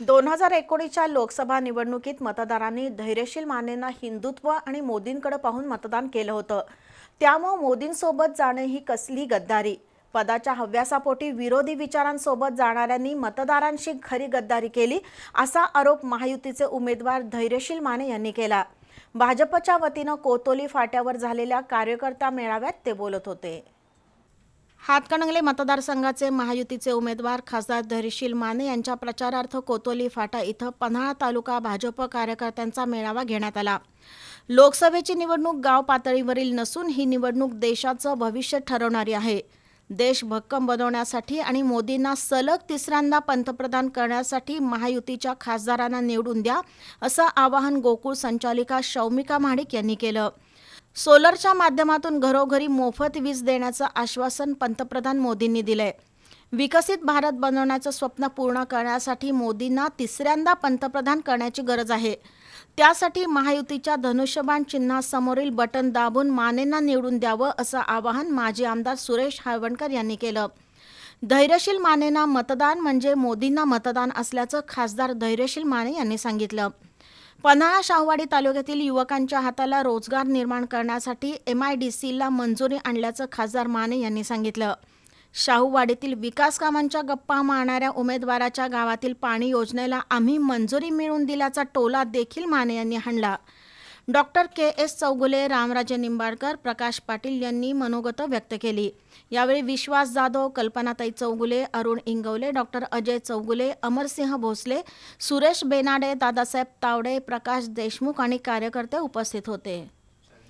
दोन हजार एकोणीसच्या लोकसभा निवडणुकीत मतदारांनी धैर्यशील मानेंना हिंदुत्व आणि मोदींकडे पाहून मतदान केलं होतं. त्यामुळं मोदींसोबत जाणं ही कसली गद्दारी? पदाच्या हव्यासापोटी विरोधी विचारांसोबत जाणाऱ्यांनी मतदारांशी खरी गद्दारी केली असा आरोप महायुतीचे उमेदवार धैर्यशील माने यांनी केला. भाजपच्या वतीनं कोतोली फाट्यावर झालेल्या कार्यकर्ता मेळाव्यात ते बोलत होते. हातकणंगले मतदारसंघाचे महायुतीचे उमेदवार खासदार धैर्यशील माने यांच्या प्रचारार्थ कोतोली फाटा इथं पन्हाळा तालुका भाजप कार्यकर्त्यांचा मेळावा घेण्यात आला. लोकसभेची निवडणूक गाव पातळीवरील नसून ही निवडणूक देशाचं भविष्य ठरवणारी आहे. देश भक्कम बनवण्यासाठी आणि मोदींना सलग तिसऱ्यांदा पंतप्रधान करण्यासाठी महायुतीच्या खासदारांना निवडून द्या असं आवाहन गोकुळ संचालिका शौमिका महाडिक यांनी केलं. सोलरच्या माध्यमातून घरोघरी मोफत वीज देण्याचं आश्वासन पंतप्रधान मोदींनी दिलंय. विकसित भारत बनवण्याचं स्वप्न पूर्ण करण्यासाठी मोदींना तिसऱ्यांदा पंतप्रधान करण्याची गरज आहे. त्यासाठी महायुतीच्या धनुष्यबाण चिन्हासमोरील बटन दाबून मानेंना निवडून द्यावं असं आवाहन माजी आमदार सुरेश हाळवणकर यांनी केलं. धैर्यशील मानेंना मतदान म्हणजे मोदींना मतदान असल्याचं खासदार धैर्यशील माने यांनी सांगितलं. पन्हाळा शाहवाडी तालुक्यातील युवकांच्या हाताला रोजगार निर्माण करण्यासाठी एम आय डी सीला मंजुरी आणल्याचं खासदार माने यांनी सांगितलं. शाहूवाडीतील विकास कामांच्या गप्पा मारणाऱ्या उमेदवाराच्या गावातील पाणी योजनेला आम्ही मंजुरी मिळवून दिल्याचा टोला देखील माने यांनी हाणला. Doctor K S Chougule Ramraje Nimbalkar Prakash Patil यांनी मनोगत व्यक्त केली. यावेळी विश्वास जाधव कल्पनाताई चौगुले अरुण इंगवले डॉक्टर अजय चौगुले अमरसिंह भोसले सुरेश बेनाडे दादासाहेब तावडे प्रकाश देशमुख आणि कार्यकर्ते उपस्थित होते.